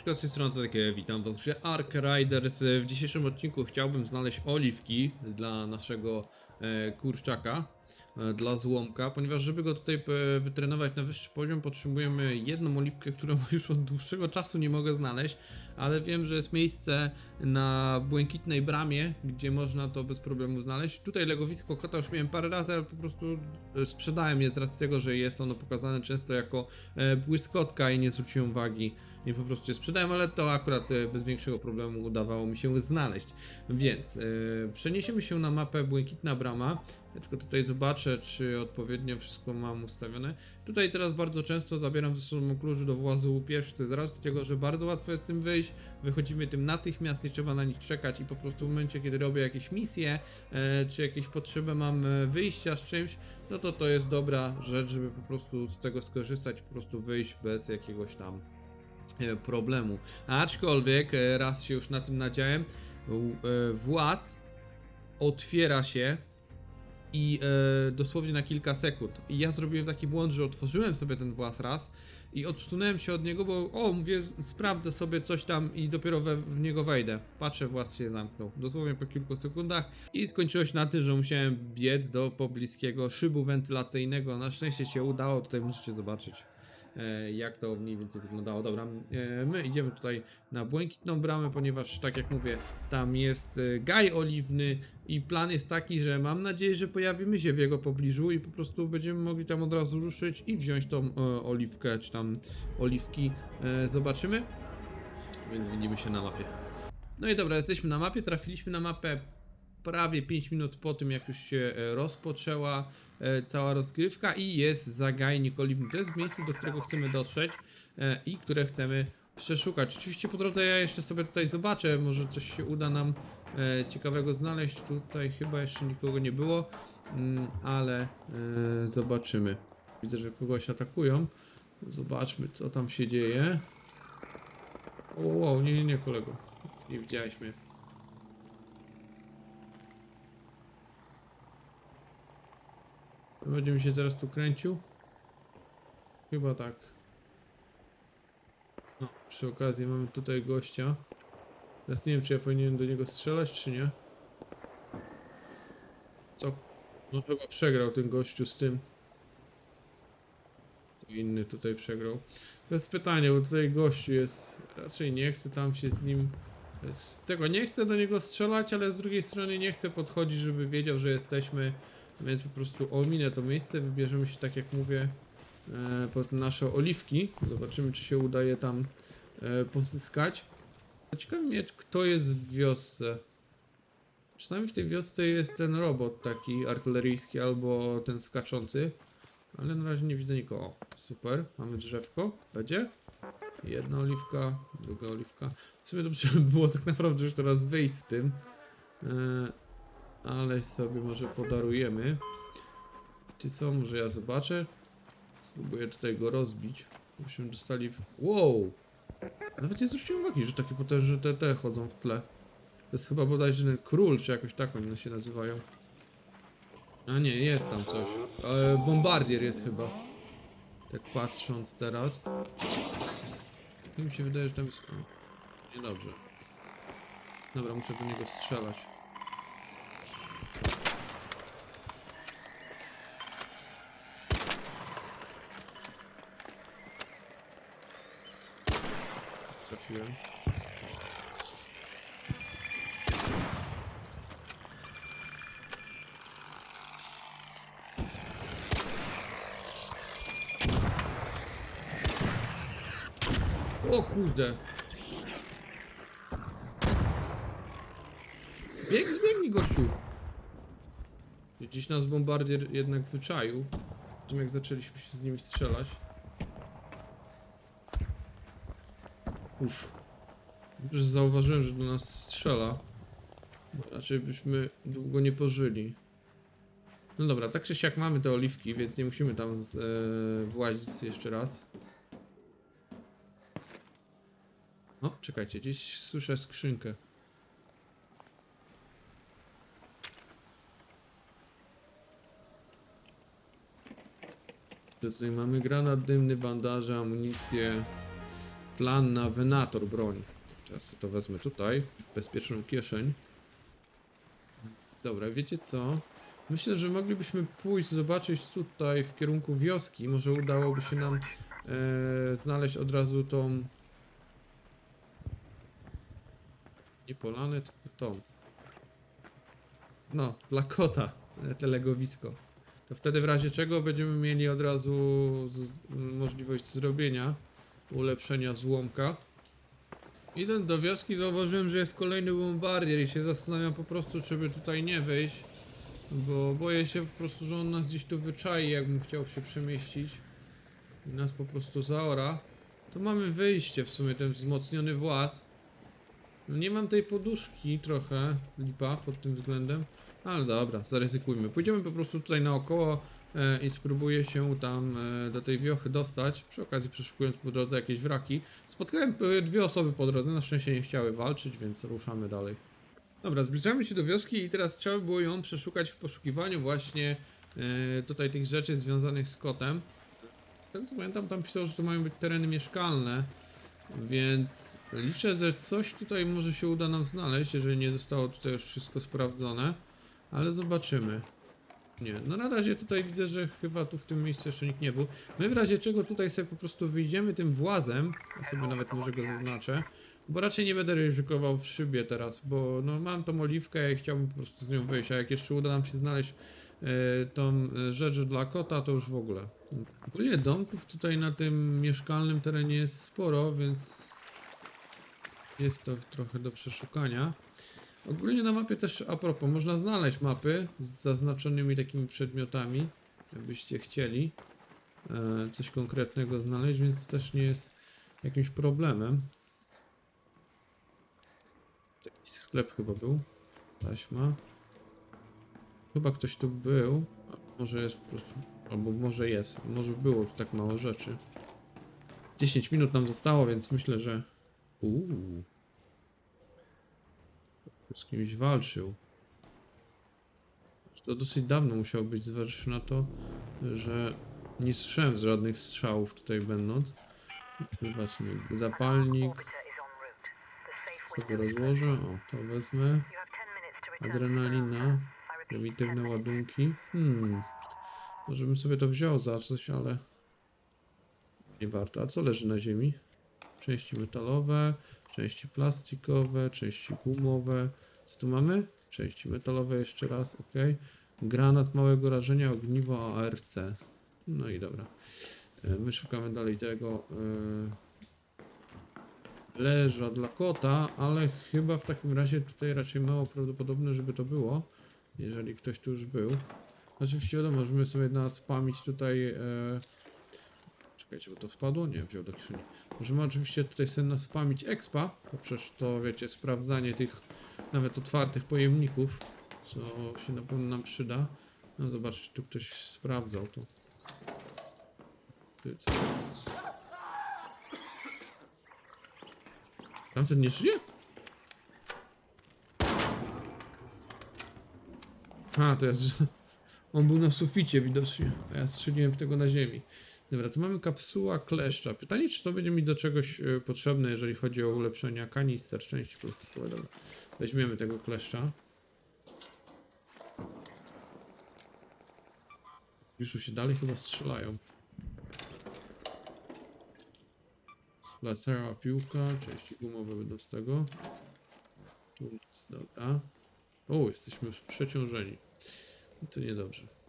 Siemaneczko, z tej strony to takie witam was grze Ark Riders. W dzisiejszym odcinku chciałbym znaleźć oliwki dla naszego e, kurczaka, dla złomka, ponieważ żeby go tutaj e, wytrenować na wyższy poziom potrzebujemy jedną oliwkę, którą już od dłuższego czasu nie mogę znaleźć, ale wiem, że jest miejsce na błękitnej bramie, gdzie można to bez problemu znaleźć. Tutaj legowisko kota już miałem parę razy, ale po prostu e, sprzedałem je z racji tego, że jest ono pokazane często jako e, błyskotka i nie zwróciłem uwagi i po prostu je sprzedałem, ale to akurat e, bez większego problemu udawało mi się znaleźć. Więc e, przeniesiemy się na mapę Błękitna Brama. Tylko tutaj zobaczę, czy odpowiednio wszystko mam ustawione. Tutaj teraz bardzo często zabieram ze sobą klucz do włazu pierwszy, z racji tego, że bardzo łatwo jest tym wyjść. Wychodzimy tym natychmiast, nie trzeba na nich czekać i po prostu w momencie, kiedy robię jakieś misje, e, czy jakieś potrzeby mam e, wyjścia z czymś, no to to jest dobra rzecz, żeby po prostu z tego skorzystać, po prostu wyjść bez jakiegoś tam e, problemu. Aczkolwiek raz się już na tym nadziałem, w- włas otwiera się i e, dosłownie na kilka sekund. I ja zrobiłem taki błąd, że otworzyłem sobie ten włas raz i odsunąłem się od niego, bo o, mówię, sprawdzę sobie coś tam i dopiero we, w niego wejdę. Patrzę, włas się zamknął. Dosłownie po kilku sekundach i skończyło się na tym, że musiałem biec do pobliskiego szybu wentylacyjnego. Na szczęście się udało, tutaj możecie zobaczyć jak to mniej więcej wyglądało. Dobra, e, my idziemy tutaj na błękitną bramę, ponieważ tak jak mówię, tam jest e, gaj oliwny i plan jest taki, że mam nadzieję, że pojawimy się w jego pobliżu i po prostu będziemy mogli tam od razu ruszyć i wziąć tą e, oliwkę, czy tam oliwki. E, zobaczymy. Więc widzimy się na mapie. No i dobra, jesteśmy na mapie, trafiliśmy na mapę prawie 5 minut po tym, jak już się e, rozpoczęła e, cała rozgrywka i jest zagajnik oliwny. To jest miejsce, do którego chcemy dotrzeć e, i które chcemy przeszukać. Oczywiście po drodze ja jeszcze sobie tutaj zobaczę, może coś się uda nam ciekawego znaleźć. Tutaj chyba jeszcze nikogo nie było, mm, ale zobaczymy. Widzę, że kogoś atakują. Zobaczmy, co tam się dzieje. O, wow, nie, nie, nie, kolego. Nie widziałeś mnie. Będzie mi się teraz tu kręcił? Chyba tak. No, przy okazji mamy tutaj gościa. Teraz nie wiem, czy ja powinienem do niego strzelać, czy nie. Co? No chyba przegrał ten gościu z tym. Inny tutaj przegrał. To jest pytanie, bo tutaj gościu jest... Raczej nie chcę tam się z nim... Z tego nie chcę do niego strzelać, ale z drugiej strony nie chcę podchodzić, żeby wiedział, że jesteśmy. Więc po prostu ominę to miejsce, wybierzemy się, tak jak mówię, e, pod nasze oliwki. Zobaczymy, czy się udaje tam e, pozyskać. Ciekawi mnie, kto jest w wiosce. Czasami w tej wiosce jest ten robot taki artyleryjski albo ten skaczący. Ale na razie nie widzę nikogo. O, super, mamy drzewko. Będzie? Jedna oliwka, druga oliwka. W sumie dobrze by było tak naprawdę już teraz wyjść z tym. Ale sobie może podarujemy. Czy co? Może ja zobaczę? Spróbuję tutaj go rozbić. Byśmy dostali w... Wow! Nawet nie zwróciłem uwagi, że takie potężne te, te chodzą w tle. To jest chyba bodajże ten król, czy jakoś tak oni się nazywają. A nie, jest tam coś. E, bombardier jest chyba. Tak patrząc teraz. Mi się wydaje, że tam jest... Niedobrze. Dobra, muszę do niego strzelać. Trafiłem. O kurde. Biegnij, biegnij gościu. Gdzieś nas bombardier jednak wyczaił. Po tym jak zaczęliśmy się z nimi strzelać. Dobrze, że zauważyłem, że do nas strzela. Raczej byśmy długo nie pożyli. No dobra, tak czy siak mamy te oliwki, więc nie musimy tam z, e, włazić jeszcze raz. O, czekajcie, gdzieś słyszę skrzynkę. To tutaj mamy granat dymny, bandaże, amunicję. Plan na Venator broń. Teraz to wezmę tutaj, bezpieczną kieszeń. Dobra, wiecie co? Myślę, że moglibyśmy pójść, zobaczyć tutaj w kierunku wioski. Może udałoby się nam e, znaleźć od razu tą... Nie polanę, tylko tą. No, dla kota e, te legowisko. To wtedy w razie czego będziemy mieli od razu możliwość zrobienia ulepszenia złomka. Idąc do wioski zauważyłem, że jest kolejny bombardier i się zastanawiam po prostu, czy by tutaj nie wyjść. Bo boję się po prostu, że on nas gdzieś tu wyczai, jakbym chciał się przemieścić. I nas po prostu zaora. To mamy wyjście w sumie, ten wzmocniony włas. No nie mam tej poduszki trochę, lipa pod tym względem. Ale dobra, zaryzykujmy. Pójdziemy po prostu tutaj naokoło i spróbuję się tam e, do tej wiochy dostać. Przy okazji przeszukując po drodze jakieś wraki. Spotkałem e, dwie osoby po drodze, na szczęście nie chciały walczyć, więc ruszamy dalej. Dobra, zbliżamy się do wioski i teraz trzeba było ją przeszukać w poszukiwaniu właśnie e, tutaj tych rzeczy związanych z kotem. Z tego co pamiętam, tam pisało, że to mają być tereny mieszkalne, więc liczę, że coś tutaj może się uda nam znaleźć, jeżeli nie zostało tutaj już wszystko sprawdzone, ale zobaczymy. Nie, no na razie tutaj widzę, że chyba tu w tym miejscu jeszcze nikt nie był. My w razie czego tutaj sobie po prostu wyjdziemy tym włazem, ja sobie nawet może go zaznaczę, bo raczej nie będę ryzykował w szybie teraz, bo no mam tą oliwkę i chciałbym po prostu z nią wyjść, a jak jeszcze uda nam się znaleźć e, tą e, rzecz dla kota, to już w ogóle. Ogólnie domków tutaj na tym mieszkalnym terenie jest sporo, więc jest to trochę do przeszukania. Ogólnie na mapie też, a propos, można znaleźć mapy z zaznaczonymi takimi przedmiotami, jakbyście chcieli e, coś konkretnego znaleźć, więc to też nie jest jakimś problemem. Jakiś sklep chyba był. Taśma. Chyba ktoś tu był. Może jest po prostu. Albo może jest. Może było tu tak mało rzeczy. 10 minut nam zostało, więc myślę, że. Uuu. Z kimś walczył. To dosyć dawno musiało być, zważywszy na to, że nie słyszałem z żadnych strzałów tutaj będąc. Zobaczmy, zapalnik sobie rozłożę, o to wezmę. Adrenalina, prymitywne ładunki. Hmm, może bym sobie to wziął za coś, ale nie warto. A co leży na ziemi? Części metalowe, części plastikowe, części gumowe. Co tu mamy? Części metalowe jeszcze raz, ok. Granat małego rażenia, ogniwo ARC. No i dobra. E, My szukamy dalej tego e, leża dla kota, ale chyba w takim razie tutaj raczej mało prawdopodobne, żeby to było, jeżeli ktoś tu już był. Oczywiście wiadomo, możemy sobie naspamić tutaj e, Czekajcie, bo to wpadło? Nie, wziął do kieszeni. Możemy oczywiście tutaj sobie naspamić expa, poprzez to, wiecie, sprawdzanie tych nawet otwartych pojemników, co się na pewno nam przyda. No zobaczcie, tu ktoś sprawdzał to. Tamten nie żyje? A, to jest... On był na suficie widocznie, a ja strzeliłem w tego na ziemi. Dobra, tu mamy kapsuła kleszcza. Pytanie, czy to będzie mi do czegoś e, potrzebne, jeżeli chodzi o ulepszenia kanister, części plastikowe. Dobra, weźmiemy tego kleszcza. Już się dalej chyba strzelają. Splacera piłka, części gumowe będą z tego. Tu nic, dobra. O, jesteśmy już przeciążeni. To niedobrze.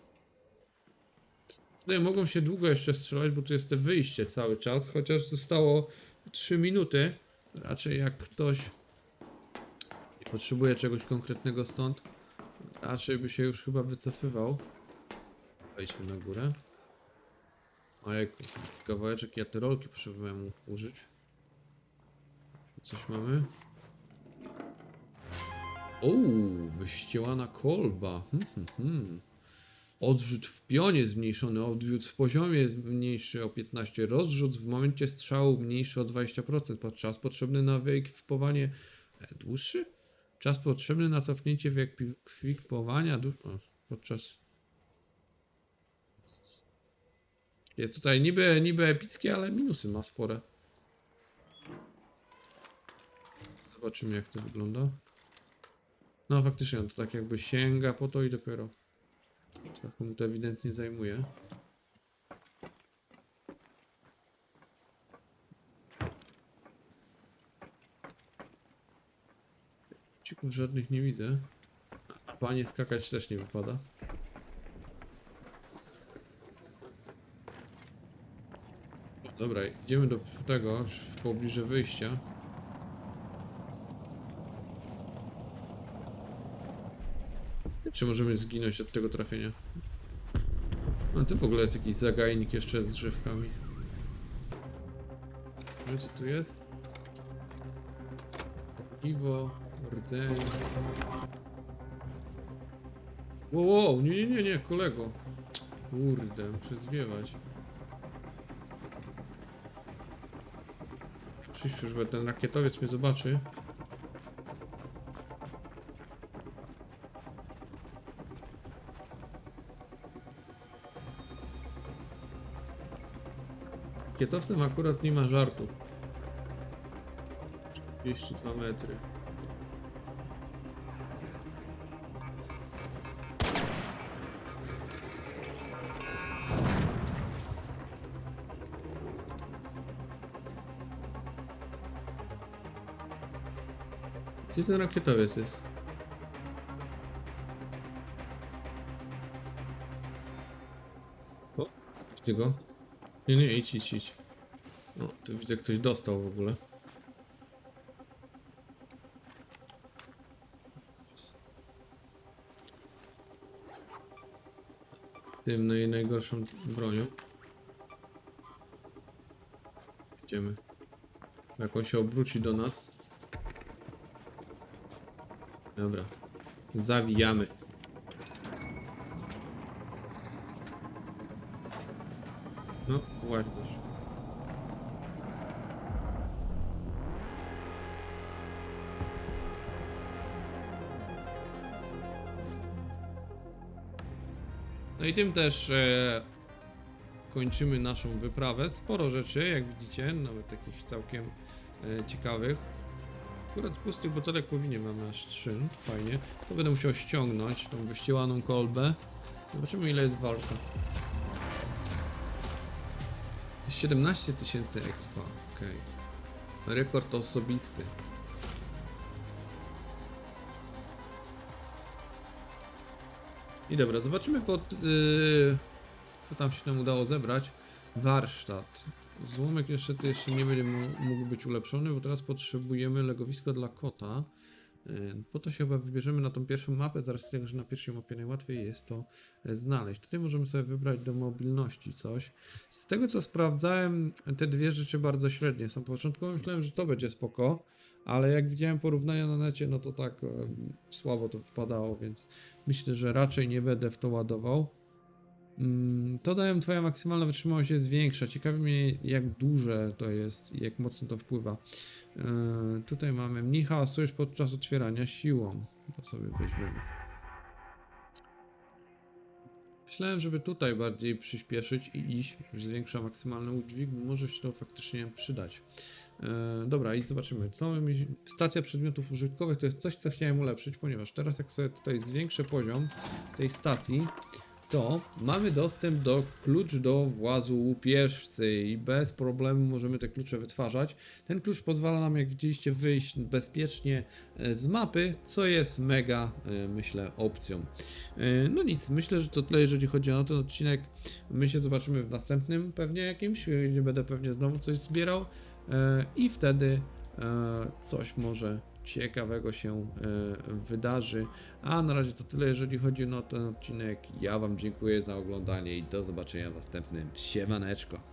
Tutaj mogą się długo jeszcze strzelać, bo tu jest te wyjście cały czas, chociaż zostało 3 minuty. Raczej jak ktoś potrzebuje czegoś konkretnego stąd, raczej by się już chyba wycofywał. Wejdźmy na górę. A jak kawałeczek jaterolki potrzebujemy mu użyć. Coś mamy? Uuu, wyścielana kolba. Hmm, hmm, hmm. Odrzut w pionie zmniejszony, odrzut w poziomie jest mniejszy o 15, rozrzut w momencie strzału mniejszy o 20%, podczas potrzebny na wyekwipowanie e, dłuższy? Czas potrzebny na cofnięcie wyekwipowania podczas... Jest tutaj niby, niby epickie, ale minusy ma spore. Zobaczymy jak to wygląda. No faktycznie to tak jakby sięga po to i dopiero trochę mu to ewidentnie zajmuje. Cików żadnych nie widzę. A panie skakać też nie wypada. Dobra, idziemy do tego, w pobliżu wyjścia. Czy możemy zginąć od tego trafienia? No to w ogóle jest jakiś zagajnik jeszcze z drzewkami. No co tu jest? Piwo, rdzeń. Wow, wow, nie, nie, nie, nie, kolego. Kurde, muszę zwiewać. Przyśpiesz, bo ten rakietowiec mnie zobaczy. Rakietowcem akurat nie ma żartu. 32 metry. Gdzie ten rakietowiec jest? O, widzę go. Nie, nie, idź, idź, idź. No, tu widzę, ktoś dostał w ogóle. Tym naj, najgorszą bronią. Idziemy. Jak on się obróci do nas. Dobra. Zawijamy. No, właśnie. No i tym też e, kończymy naszą wyprawę. Sporo rzeczy, jak widzicie, nawet takich całkiem e, ciekawych. Akurat pustych butelek powinien mamy aż 3, fajnie. To będę musiał ściągnąć tą wyścielaną kolbę. Zobaczymy ile jest walka. 17 tysięcy expa, okej. Rekord osobisty. I dobra, zobaczymy pod... Yy, co tam się nam udało zebrać. Warsztat. Złomek jeszcze jeszcze nie będzie mógł być ulepszony, bo teraz potrzebujemy legowisko dla kota. Po to się chyba wybierzemy na tą pierwszą mapę, zaraz z tego, że na pierwszej mapie najłatwiej jest to znaleźć. Tutaj możemy sobie wybrać do mobilności coś. Z tego co sprawdzałem, te dwie rzeczy bardzo średnie są. Początkowo myślałem, że to będzie spoko, ale jak widziałem porównania na necie, no to tak słabo to wypadało, więc myślę, że raczej nie będę w to ładował. Mm, To dajem twoja maksymalna wytrzymałość jest większa. Ciekawi mnie jak duże to jest i jak mocno to wpływa. Yy, tutaj mamy mniej hałasu już podczas otwierania siłą. To sobie weźmiemy. Myślałem, żeby tutaj bardziej przyspieszyć i iść, zwiększa maksymalny udźwig, może się to faktycznie przydać. E, dobra, i zobaczymy. Co mamy? Stacja przedmiotów użytkowych to jest coś, co chciałem ulepszyć, ponieważ teraz jak sobie tutaj zwiększę poziom tej stacji, to mamy dostęp do klucz do włazu łupieżcy i bez problemu możemy te klucze wytwarzać. Ten klucz pozwala nam, jak widzieliście, wyjść bezpiecznie e, z mapy, co jest mega, e, myślę, opcją. E, No nic, myślę, że to tyle, jeżeli chodzi o ten odcinek. My się zobaczymy w następnym pewnie jakimś, gdzie będę pewnie znowu coś zbierał i wtedy coś może ciekawego się e, wydarzy. A na razie to tyle, jeżeli chodzi o ten odcinek. Ja Wam dziękuję za oglądanie i do zobaczenia w następnym. Siemaneczko.